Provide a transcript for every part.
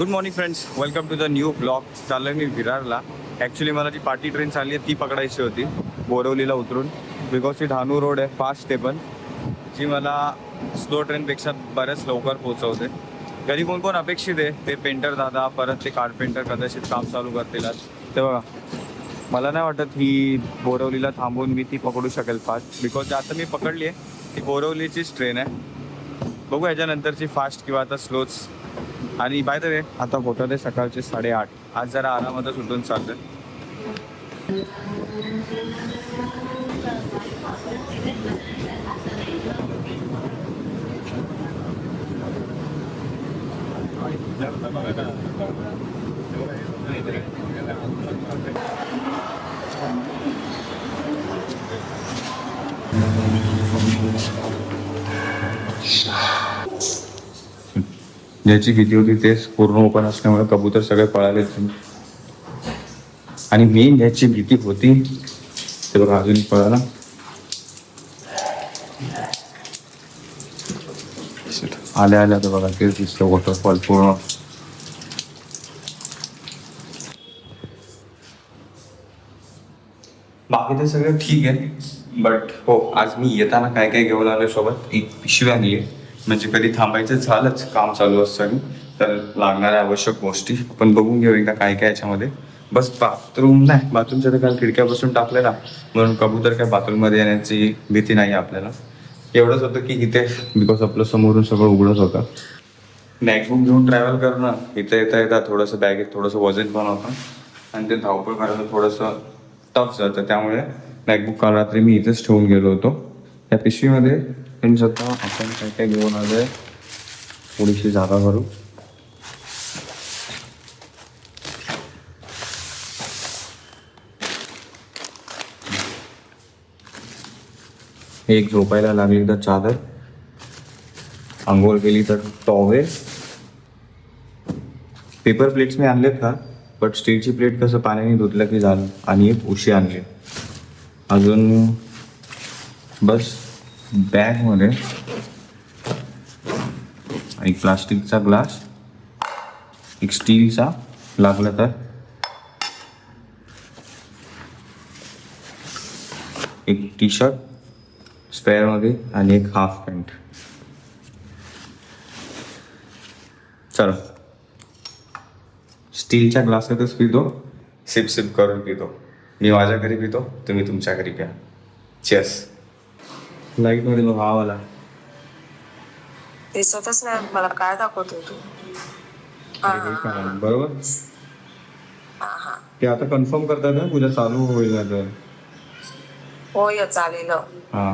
Good morning friends welcome to the new blog चाललं मी विरारला. Actually मला जी पार्टी ट्रेन चालली आहे ती पकडायची होती. बोरवलीला उतरून. बिकॉज ती डहाणू रोड आहे फास्ट ते पण. जी मला स्लो ट्रेनपेक्षा बऱ्याच लवकर पोहोचवते. घरी कोण कोण अपेक्षित आहे? ते पेंटर दादा परत ते कार्पेंटर कदाचित काम चालू करतील ते बघा. मला नाही वाटत ही बोरवलीला थांबून मी ती पकडू शकेल फास्ट बिकॉज आता मी पकडली आहे ती बोरवलीचीच ट्रेन आहे. बघू याच्यानंतरची फास्ट किंवा आता स्लोच आणि बाय द वे आता होतं आहे सकाळचे साडेआठ. आज जरा आरामातच उठून चालतं ज्याची भीती होती तेच पूर्ण ओपन असल्यामुळे कबूतर सगळे पळाले आणि मेन ज्याची भीती होती ते बघा अजून पळाला. आल्या आल्या तर बघा तेच दिसतं वॉटरफॉल पूर्ण. बाकी ते सगळं ठीक आहे बट हो आज मी येताना काय काय घेऊन आलो सोबत? एक पिशवी आणली आहे. म्हणजे कधी थांबायचं झालंच काम चालू असताना. तर लागणाऱ्या आवश्यक गोष्टी आपण बघून घेऊ का काय काय याच्यामध्ये. बस बाथरूम नाही. बाथरूमच्या तर काल खिडक्या बसून टाकलेला म्हणून कबूतर काय बाथरूममध्ये येण्याची भीती नाही आपल्याला. एवढंच होतं की इथे बिकॉज आपलं समोरून सगळं उघडंच होतं. मॅकबुक घेऊन ट्रॅव्हल करणं इथं येता येता थोडंसं बॅगेत थोडंसं वजन पण होतं. आणि ते धावपळ करायला थोडंसं टफ जातं त्यामुळे मॅकबुक काल रात्री मी इथेच ठेवून गेलो होतो. या पिशवीमध्ये फ्रेंड्स स्वतः आपण काय काय घेऊन आलो आहे थोडीशी जागा करू एक झोपायला लागली तर चादर। आंघोळ केली तर टॉवेल। पेपर प्लेट्स मी आणलेत का बट स्टीलची प्लेट कसं पाण्याने धुतलं की झालं आणि एक उशी आणली अजून बस। बॅगमध्ये एक प्लास्टिकचा ग्लास एक स्टीलचा लागला तर. एक टी शर्ट स्पेअरमध्ये आणि एक हाफ पॅन्ट चला. स्टीलच्या ग्लासातच पितो सिप सिप करून पितो. मी माझ्या घरी पितो तुम्ही तुमच्या घरी प्या. चेस लाईटमध्ये बघ हा वाला दिसतच नाही मला काय दाखवतोय तू? हा काय, बरोबर? हा हा. ते आता कन्फर्म करतात ना पूजा चालू होईल ना तर होय चालेल. हा.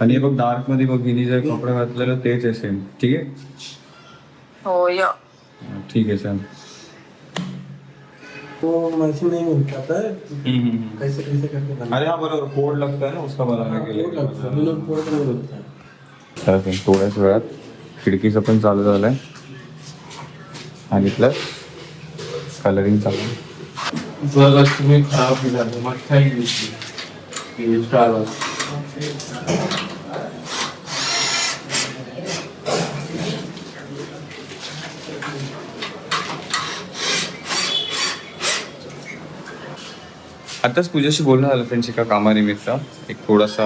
आणि हे बघ डार्कमध्ये बघ हिने जर कपडे घातलेलं तेच आहे सेम ठीक आहे? होय. हा, ठीक आहे चल वो मैसी नहीं मिलता था कैसे कैसे करके अरे हा बरोबर कोड लगता है ना उसका बनाने के कोड लगता है लिए लोग कोड नहीं लगता है। तर थोड्याच वेळात खिडकीचं पण चालू झालंय आणि प्लस कलरिंग चालू। आहे. जर तुम्हें खराब भी लगे मत खाई ये स्टार आताच पूजाशी बोलणं झालं फ्रेंड्स एका कामानिमित्त. एक थोडासा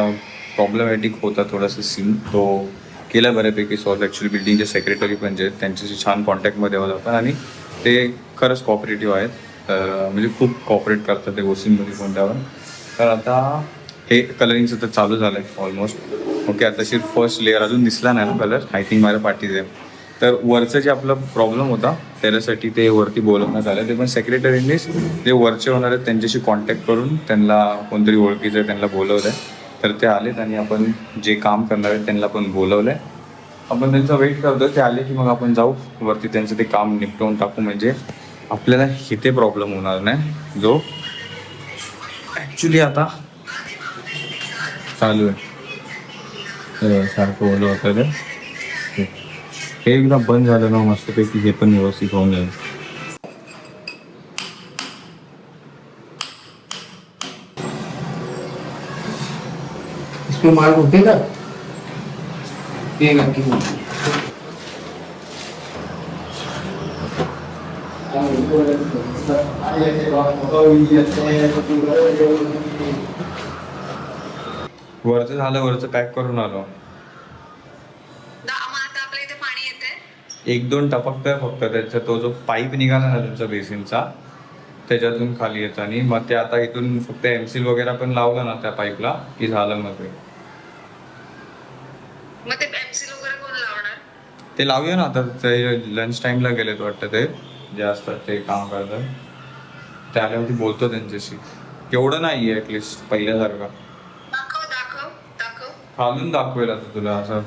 प्रॉब्लेमॅटिक होता थोडासा सीन तो केला बऱ्यापैकी सॉल्व ॲक्च्युली बिल्डिंगचे सेक्रेटरी पण जे आहेत त्यांच्याशी छान कॉन्टॅक्टमध्ये होत आपण आणि ते खरंच कॉपरेटिव्ह आहेत. तर म्हणजे खूप कॉपरेट करतात ते गोष्टींमध्ये कोणत्यावर. तर आता हे कलरिंगचं तर चालू झालं आहे ऑलमोस्ट ओके आता शिर फर्स्ट लेअर अजून दिसला नाही ना कलर आय थिंक माझ्या पाठीचे तर वरचं जे आपला प्रॉब्लेम होता त्याच्यासाठी ते वरती बोलवण्यात आलं. ते पण सेक्रेटरीनेच जे वरचे होणार आहेत त्यांच्याशी कॉन्टॅक्ट करून त्यांना कोणतरी ओळखीचं त्यांना बोलवलं आहे तर ते आलेत आणि आपण जे काम करणार आहेत त्यांना पण बोलवलं आहे आपण त्यांचा वेट करतो ते आले की मग आपण जाऊ. वरती त्यांचं ते काम निपटवून टाकू. म्हणजे आपल्याला इथे प्रॉब्लेम होणार नाही. जो ॲक्च्युली आता चालू आहे. सारखं ओलं होतं ते. हे एकदा बंद झालं ना मस्तपैकी हे पण व्यवस्थित होऊन जाईल. इसमें उठेगा है है। वरचं झालं वरचं पॅक करून आलो. एक दोन टपकतोय फक्त त्याचा तो जो पाईप निघाला ना तुमचा बेसिनचा त्याच्यातून खाली येतं. आणि मग ते आता इथून फक्त एमसील वगैरे पण लावलं ना त्या पाईपला की झालं मग ते. लावूया ना आता ते लंच टाइमला गेलेत वाटतं ते जे असतात ते काम करतात. ते आल्यावरती बोलतो त्यांच्याशी. एवढं नाही आहे ॲटलिस्ट पहिल्यासारखं. खालून दाखवेल आता तुला असं.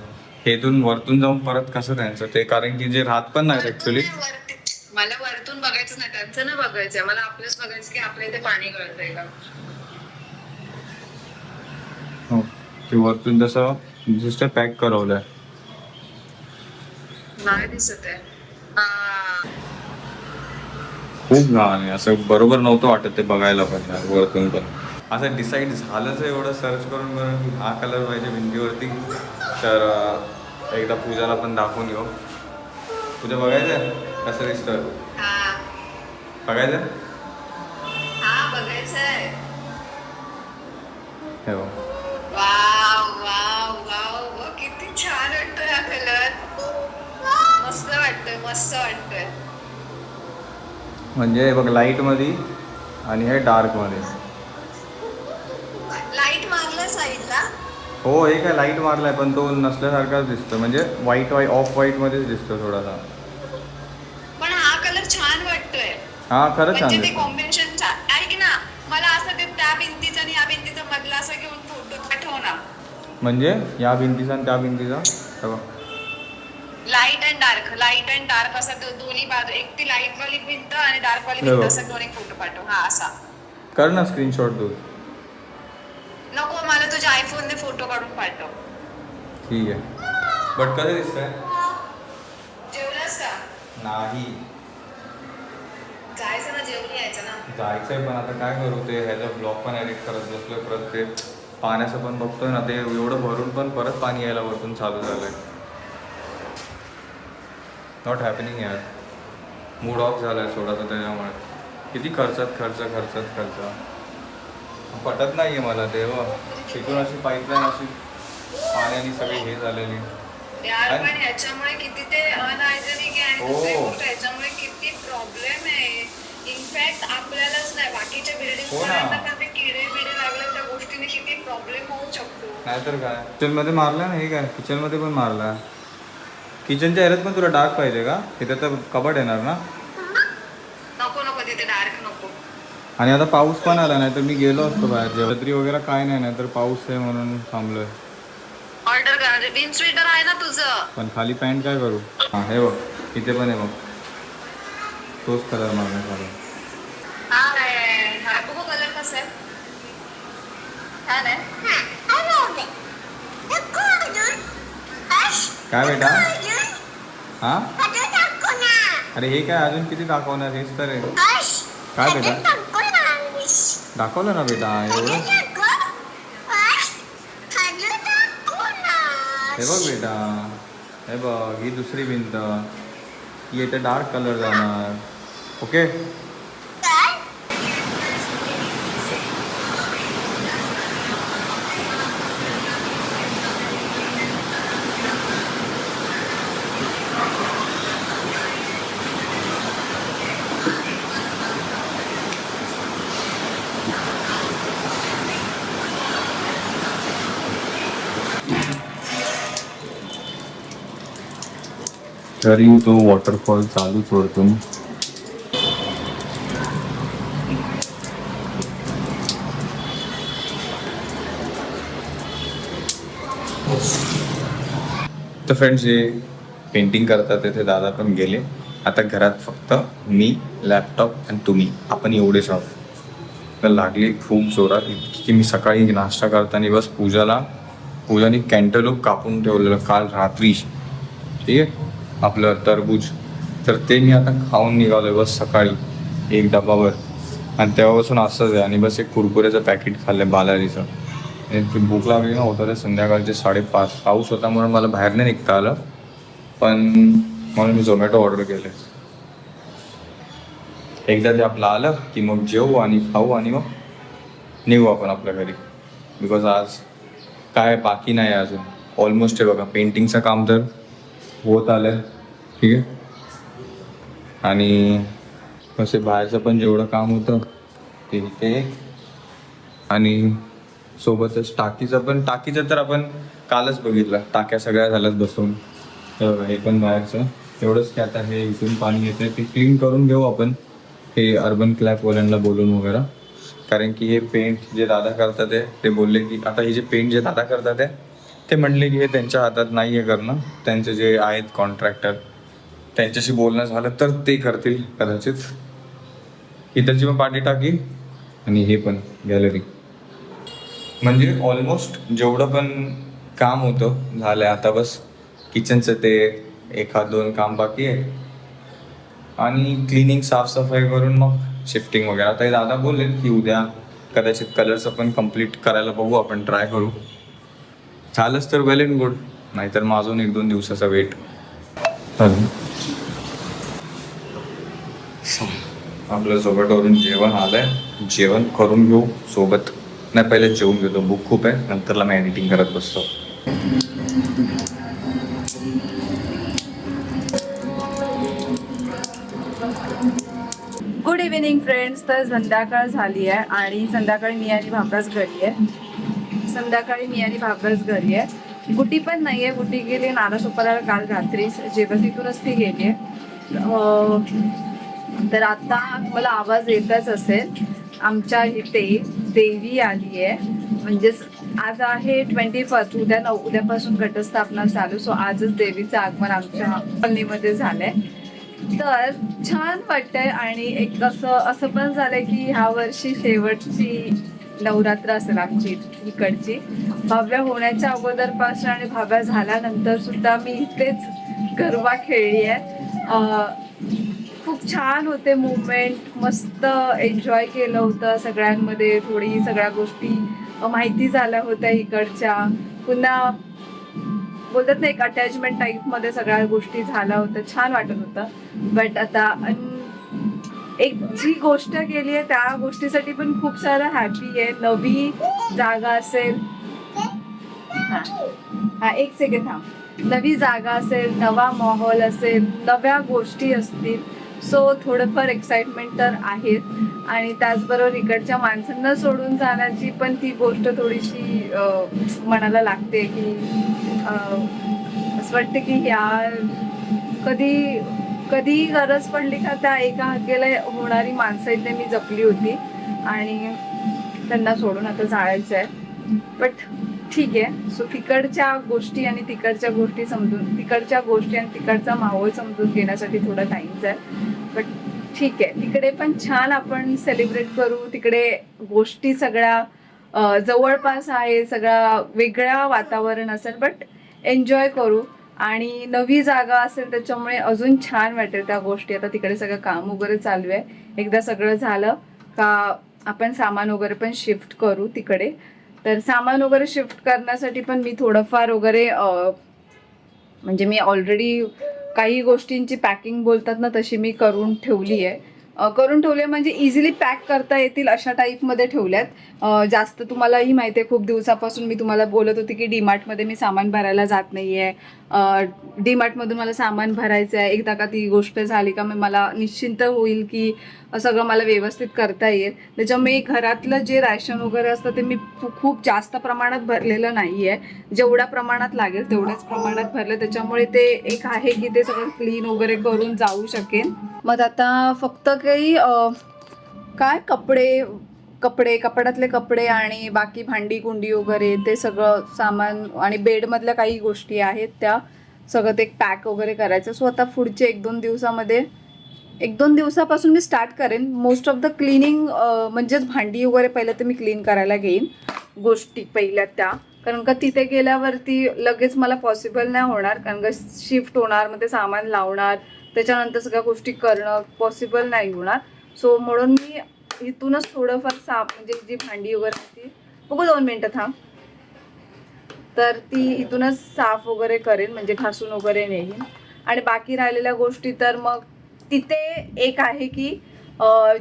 हेतून वरतून जाऊन परत कसं त्यांचं ते कारण की जे राहत पण नाही ऍक्च्युली मला वरतून बघायचं नाही त्यांचं ना बघायचंय. मला आपलंच बघायचं की आपल्या इथे पाणी गळतंय का? हो. ते वरतून तसं नुसतं पॅक करवलंय. नाही दिसत आहे. हा. खूप घाण आहे. असं बरोबर नव्हतं वाटत ते बघायला पण वरतून पण. असं डिसाईड झालंच एवढं सर्च करून करून हा कलर पाहिजे भिंतीवरती? तर एकदा पूजाला पण दाखवून येऊ. पूजा बघायचं आहे कसं दिसतं हा. बघायचं? हा हे बघ. Wow wow wow. व किती छान वाटतोय हा कलर. मस्त वाटतोय मस्त वाटतोय. म्हणजे हे बघ लाईटमध्ये आणि हे डार्कमध्ये लाइट हो हे काय लाइट मारलाय पण तो नसल्यासारखाच दिसतो म्हणजे व्हाईट व्हाईट ऑफ व्हाईटमध्येच दिसतो थोडासा. पण हा कलर छान वाटतोय. हा खरंच छान म्हणजे ते कॉम्बिनेशन छान ऐक ना मला असं ते त्या भिंतीचा आणि या भिंतीचा मधला असं घेऊन फोटो पाठव ना. म्हणजे? या भिंतीचा आणि त्या भिंतीचा. Light and dark light and dark असं दोन्ही बाजू एक ती लाइट वाली भिंत आणि डार्क वाली भिंत. असं दोन एक फोटो पाठव. हा असा. कर ना स्क्रीनशॉट तुझ्या आयफोनने फोटो काढून पाठव. ठीक आहे. बट कसं दिसतंय? जेवलास का? नाही. जायचं ना जेवून यायचं ना. जायचंय पण आता काय करू? ते ह्याचा ब्लॉग पण एडिट करत बसलोय परत ते पाण्याचं पण बघतोय ना ते एवढं भरून पण परत पाणी यायला वरतून चालू झालंय. नॉट हॅपनिंग यार. मूड ऑफ झालाय सोडाचा त्याच्यामुळे. किती खर्चात खर्च खर्चात खर्च पटत नाहीये मला ते हो. तिथून अशी पाईपलाईन अशी पाण्याने सगळी हे झालेली. ह्याच्यामुळे किती ते अनहायजेनिक आहे आणि हो. दुसरी गोष्ट ह्याच्यामुळे किती प्रॉब्लेम आहे. इनफॅक्ट आपल्यालाच नाही बाकीच्या बिल्डिंग हो ना. पण ते किडे बिडे लागले त्या गोष्टीने किती प्रॉब्लेम होऊ शकतो. नाहीतर काय? किचनमध्ये मारला ना हे काय? किचनमध्ये पण मारला. किचनच्या ह्याच्यात पण तुला डार्क पाहिजे का? तिथे तर कबड येणार ना नको नको तिथे डार्क नको आणि आता पाऊस पण आला नाही तर मी गेलो असतो बाहेर जेव्हा छत्री वगैरे काय नाही नाही तर पाऊस आहे म्हणून थांबलोय. ऑर्डर करा विन स्वेटर आहे ना तुझं. पण खाली पॅन्ट काय करू? हां हे बघ इथे पण आहे बघ. तोच कलर हा. हा, बघू कलर कसा आहे. छान आहे. काय बेटा? हां? अरे हे काय अजून किती दाखवणार? हेच तर आहे. काय बेटा? दाखवलं ना बेटा एवढं हे बघ बेटा हे बघ ही दुसरी भिंत ही येते डार्क कलर जाणार ओके तरी तो वॉटरफॉल चालूच वरतून. तर फ्रेंड्स जे पेंटिंग करतात तिथे दादा पण गेले. आता घरात फक्त मी लॅपटॉप आणि तुम्ही. आपण एवढेच आहोत. तर लागली खूप जोरात. इतकी की मी सकाळी नाश्ता करताना बस पूजाला पूजाने कॅन्टलूप कापून ठेवलेलं. काल रात्री. ठीक आहे? आपलं टरबूज. तर ते मी आता खाऊन निघालोय बस सकाळी एक डबावर आणि तेव्हापासून असंच आहे. आणि बस एक कुरकुऱ्याचं पॅकेट खाल्लं बालाजीचं. आणि भूक लागली ना होतं ते संध्याकाळचे साडेपाच. पाऊस होता म्हणून मला बाहेर नाही निघता आलं. पण म्हणून मी झोमॅटो ऑर्डर केले एकदा ते आपलं आलं की मग जेवू आणि खाऊ आणि मग निघू आपण आपल्या घरी. बिकॉज आज काय बाकी नाही आहे अजून. ऑलमोस्ट आहे बघा पेंटिंगचं काम तर होत आलं ठीक आहे? आणि असे बाहेरचं पण जेवढं काम होतं ते ते आणि सोबतच टाकीचं पण टाकीचं तर आपण कालच बघितलं. टाक्या सगळ्या झाल्यात बसून. हे हे पण बाहेरचं. एवढंच की आता हे इथून पाणी येतं ते क्लीन करून घेऊ आपण. हे अर्बन क्लॅपवाल्यांना बोलून वगैरे. कारण की हे पेंट जे दादा करतात ते बोलले की आता हे जे पेंट जे दादा करतात आहे ते म्हणले की हे त्यांच्या हातात नाही आहे करणं. त्यांचे जे आहेत कॉन्ट्रॅक्टर त्यांच्याशी बोलणं झालं तर ते करतील कदाचित. इथलची पण पाठी टाकी आणि हे पण गॅलरी म्हणजे ऑलमोस्ट जेवढं पण काम होतं झालं आहे आता बस. किचनचं ते एखाद दोन काम बाकी आहे आणि क्लिनिंग साफसफाई करून मग शिफ्टिंग वगैरे. आता हे दादा बोलले की उद्या कदाचित कलर्स पण कंप्लीट करायला बघू आपण ट्राय करू. झालंच तर वेल अँड गुड नाहीतर मग अजून एक दोन दिवसाचा वेट आपल्या सोबतवरून जेवण आलंय. जेवण करून घेऊ सोबत. नाही पहिले जेवून घेतो बुक खूप आहे. नंतरला मी एडिटिंग करत बसतो. गुड इव्हिनिंग फ्रेंड्स तर संध्याकाळ झाली आहे आणि संध्याकाळी मी आणि भाबराज घरी आहे. संध्याकाळी मी आणि भाबराज घरी आहे. गुटी पण नाही आहे गुटी गेली नारासोपाला काल रात्रीच जेव्हा तिथूनच ती गेली आहे. तर आता मला आवाज येतच असेल. आमच्या इथे देवी आली आहे. म्हणजेच आज आहे ट्वेंटी फर्स्ट उद्या नऊ उद्यापासून घटस्थापना चालू सो आजच देवीचं आगमन आमच्या कॉलनीमध्ये झालंय. तर छान वाटतंय आणि एक असं असं पण झालंय की ह्या वर्षी शेवटची नवरात्र असेल आमची इकडची. भाव्या होण्याच्या अगोदरपासून आणि भाव्या झाल्यानंतर सुद्धा मी इथेच गरबा खेळली आहे. खूप छान होते मुवमेंट मस्त एन्जॉय केलं होतं सगळ्यांमध्ये. थोडी सगळ्या गोष्टी माहिती झाल्या होत्या इकडच्या. पुन्हा बोलतात ना एक अटॅचमेंट टाईपमध्ये सगळ्या गोष्टी झाल्या होत्या. छान वाटत होतं. बट आता अन- एक जी गोष्ट केली आहे त्या गोष्टीसाठी पण खूप सारं हॅपी आहे. नवी जागा असेल. हा. हा एक सेकंड थांब. नवी जागा असेल नवा माहोल असेल नव्या गोष्टी असतील. सो थोडंफार एक्साइटमेंट तर आहेत. आणि त्याचबरोबर इकडच्या माणसांना सोडून जाण्याची पण ती गोष्ट थोडीशी मनाला लागते की असं वाटतं की यार कधी कधीही गरज पडली का त्या एका हाकेला होणारी माणसं इथे मी जपली होती. आणि त्यांना सोडून आता जायचं आहे. बट ठीक आहे. सो तिकडच्या गोष्टी आणि तिकडच्या गोष्टी समजून तिकडच्या गोष्टी आणि तिकडचा माहोल समजून घेण्यासाठी थोडा टाइम आहे बट ठीक आहे. तिकडे पण छान आपण सेलिब्रेट करू. तिकडे गोष्टी सगळ्या जवळपास आहे. सगळा वेगळा वातावरण असेल. बट एन्जॉय करू. आणि नवी जागा असेल त्याच्यामुळे अजून छान वाटेल त्या गोष्टी. आता तिकडे सगळं काम वगैरे चालू आहे. एकदा सगळं झालं का आपण सामान वगैरे पण शिफ्ट करू तिकडे. तर सामान वगैरे शिफ्ट करण्यासाठी पण मी थोडंफार वगैरे म्हणजे मी ऑलरेडी काही गोष्टींची पॅकिंग बोलतात ना तशी मी करून ठेवली आहे. करून ठेवले म्हणजे इझिली पॅक करता येतील अशा टाईपमध्ये ठेवल्यात. जास्त जास्त तुम्हालाही माहिती आहे खूप दिवसापासून मी तुम्हाला बोलत होती की डीमार्टमध्ये मी सामान भरायला जात नाही आहे डीमार्टमधून मला सामान भरायचं आहे. एकदा का ती गोष्ट झाली का मग मला निश्चिंत होईल की सगळं मला व्यवस्थित करता येईल. त्याच्यामुळे घरातलं जे रॅशन वगैरे असतं ते मी खूप जास्त प्रमाणात भरलेलं नाही आहे जेवढ्या प्रमाणात लागेल तेवढ्याच प्रमाणात भरलं. त्याच्यामुळे ते एक आहे की ते सगळं क्लीन वगैरे करून जाऊ शकेन. मग आता फक्त काही काय कपडे कपडे कपड्यातले कपडे आणि बाकी भांडी कुंडी वगैरे ते सगळं सामान आणि बेडमधल्या काही गोष्टी आहेत त्या सगळं ते पॅक वगैरे करायचं. सो आता पुढचे एक दोन दिवसामध्ये एक दोन दिवसापासून मी स्टार्ट करेन. मोस्ट ऑफ द क्लिनिंग म्हणजेच भांडी वगैरे पहिलं तर मी क्लीन करायला घेईन गोष्टी पहिल्या त्या. कारण का तिथे गेल्यावरती लगेच मला पॉसिबल नाही होणार. कारण का शिफ्ट होणार मग ते सामान लावणार त्याच्यानंतर सगळ्या गोष्टी करणं पॉसिबल नाही होणार. सो म्हणून मी इथूनच थोडंफार साफ म्हणजे जी भांडी वगैरे ती बघू दोन मिनटं थांब. तर ती इथूनच साफ वगैरे करेन म्हणजे घासून वगैरे नेईन. आणि बाकी राहिलेल्या गोष्टी तर मग तिथे एक आहे की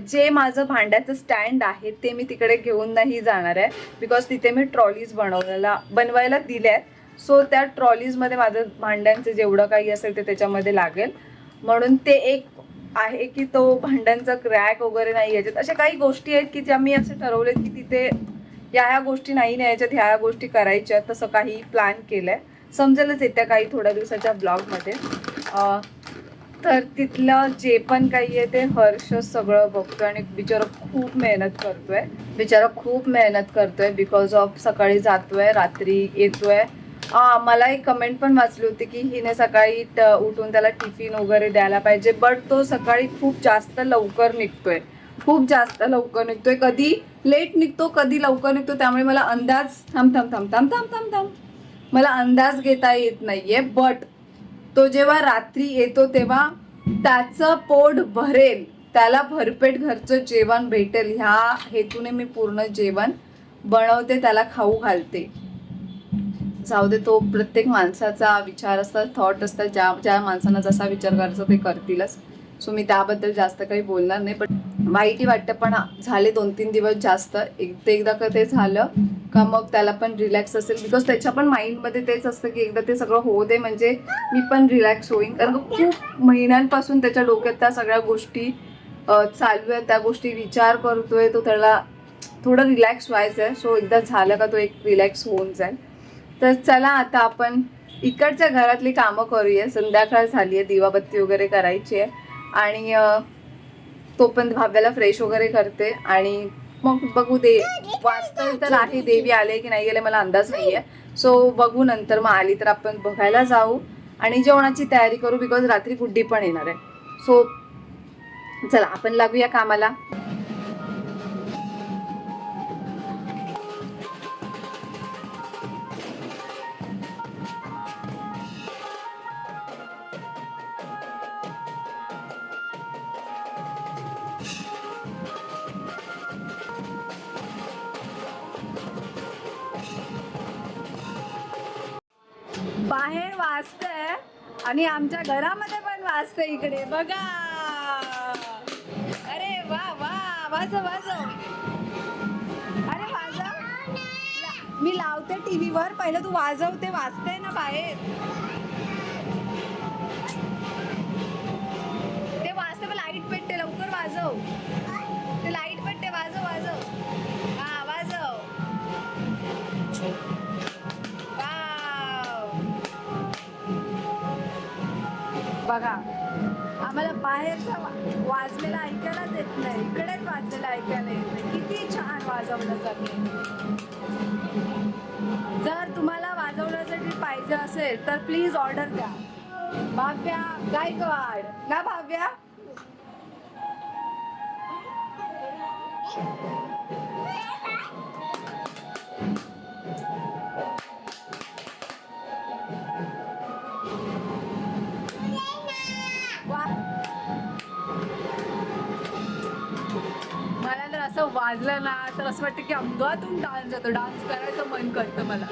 जे माझं भांड्याचं स्टँड आहे ते मी तिकडे घेऊन नाही जाणार आहे. बिकॉज तिथे मी ट्रॉलीज बनवलेला बनवायला दिल्या आहेत सो त्या ट्रॉलीजमध्ये माझं भांड्यांचं जेवढं काही असेल ते त्याच्यामध्ये लागेल. म्हणून ते एक आहे की तो भांड्यांचा क्रॅक वगैरे नाही याच्यात अशा काही गोष्टी आहेत की ज्या मी असे ठरवलेत की तिथे या ह्या गोष्टी नाही न्यायच्यात ह्या ह्या गोष्टी करायच्या तसं काही प्लॅन केलं आहे समजेलच येत्या काही थोड्या दिवसाच्या ब्लॉगमध्ये. तर तिथलं जे पण काही आहे ते हर्ष सगळं बघतोय आणि बिचारा खूप मेहनत करतोय. बिचारा खूप मेहनत करतोय बिकॉज ऑफ सकाळी जातोय रात्री येतोय. मला एक कमेंट पण वाचली होती की हिने सकाळी उठून त्याला टिफिन वगैरे द्यायला पाहिजे बट तो सकाळी खूप जास्त लवकर निघतोय. खूप जास्त लवकर निघतोय. कधी लेट निघतो कधी लवकर निघतो त्यामुळे मला अंदाज थांब थांब थांब थांब थांब थांब थांब. मला अंदाज घेता येत नाहीये बट तो जेव्हा रात्री येतो तेव्हा त्याचं पोट भरेल. त्याला भरपेट घरचं जेवण भेटेल. ह्या हेतूने मी पूर्ण जेवण बनवते त्याला खाऊ घालते. जाऊ दे तो प्रत्येक माणसाचा विचार असतात थॉट असतात ज्या ज्या माणसांना जसा विचार करायचा ते करतीलच. सो मी त्याबद्दल जास्त काही बोलणार नाही पण वाईटही वाटतं पण झाले दोन तीन दिवस जास्त. एक ते एकदा का ते झालं का मग त्याला पण रिलॅक्स असेल. बिकॉज त्याच्या पण माइंडमध्ये तेच असतं की एकदा ते सगळं होऊ दे म्हणजे मी पण रिलॅक्स होईन. कारण खूप महिन्यांपासून त्याच्या डोक्यात त्या सगळ्या गोष्टी चालू आहेत. त्या गोष्टी विचार करतोय तो त्याला थोडं रिलॅक्स व्हायचं आहे सो एकदा झालं का तो एक रिलॅक्स होऊन जाईल. तर चला आता आपण इकडच्या घरातली कामं करूया. संध्याकाळ झाली आहे दिवाबत्ती वगैरे करायची आहे. आणि तोपर्यंत तो पण भाव्याला फ्रेश वगैरे करते. आणि मग बघू दे वास्तव तर आहे देवी आले की नाही गेले मला अंदाज नाही आहे सो बघू नंतर मग आली तर आपण बघायला जाऊ. आणि जेवणाची तयारी करू बिकॉज रात्री गुड्डी पण येणार आहे. सो चला आपण लागूया कामाला. आमच्या घरामध्ये पण वाजते इकडे. बघा. अरे वा वा. वाजव वाजव. अरे वाजव. मी लावते टीव्हीवर. पहिलं तू वाजव ते ना बाहेर. ते वाजते लाइट पेटते. लवकर वाजव. ते लाइट पेटते. वाजव वाजव. बघा आम्हाला बाहेरचा वा- वाजलेला ऐकायलाच येत नाही. इकडेच वाजलेला ऐकायला येत नाही. किती छान वाजवलं जाते जर तुम्हाला वाजवण्यासाठी पाहिजे असेल तर प्लीज ऑर्डर द्या. भाव्या गायकवाड ना भाव्या? वाजलं ना तर असं वाटतं की अंगातून डान्स जातो. डान्स करायचं मन करतं मला.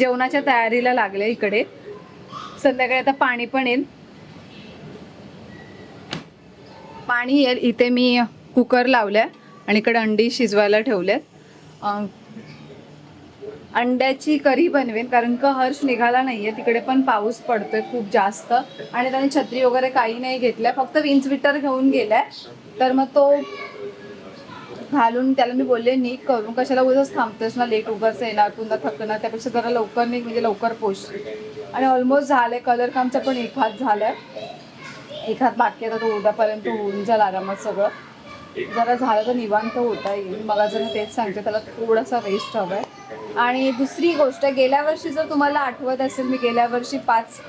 जेवणाच्या तयारीला लागले इकडे. संध्याकाळी आता पाणी पण येईल. पाणी येईल. इथे मी कुकर लावल्या आणि इकडे अंडी शिजवायला ठेवल्यात अंड्याची करी बनवेन कारण का हर्ष निघाला नाहीये. तिकडे पण पाऊस पडतोय खूप जास्त. आणि त्याने छत्री वगैरे काही नाही घेतलंय. फक्त विंचविटर घेऊन गेलाय. तर मग तो घालून त्याला मी बोलले नीट करून कशाला उगाच थांबतेस ना लेट उगाच येणार पुन्हा थकणार त्यापेक्षा जरा लवकर नाही म्हणजे लवकर पोच आणि ऑलमोस्ट झालंय कलर कामचा पण एक हात झालाय. एक हात बाकी आता तो उद्यापर्यंत होऊन जाईल आरामात सगळं. जरा झालं तर निवांत होता येईल. मला जर तेच सांगते त्याला थोडासा रेस्ट आहे आणि दुसरी गोष्ट गेल्या वर्षी जर तुम्हाला आठवत असेल मी गेल्या वर्षी पाच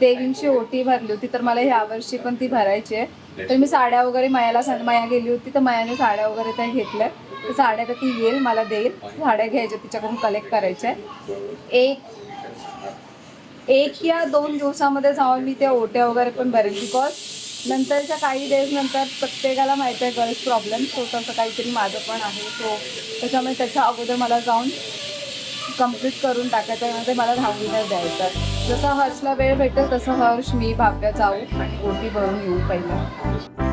देवींची ओटी भरली होती तर मला ह्या वर्षी पण ती भरायची आहे. तर मी साड्या वगैरे मयाला सांग मया गेली होती तर मयाने साड्या वगैरे त्या घेतल्या. तर साड्या तर ती येईल मला देईल. साड्या घ्यायच्या तिच्याकडून कलेक्ट करायच्या. एक एक या दोन दिवसामध्ये जाऊन मी त्या ओट्या वगैरे पण भरेल बिकॉज नंतरच्या काही डेज नंतर प्रत्येकाला माहिती आहे गर्ल्स प्रॉब्लेम सो तसं काहीतरी माझं पण आहे. सो त्याच्यामुळे त्याच्या अगोदर मला जाऊन कंप्लीट करून टाकायचं. आहे म्हणजे मला दहावीला द्यायचं आहे. जसा हर्षला वेळ भेटेल तसं हर्ष मी भाव्या जाऊ आणि ओटी भरून येऊ पहिला.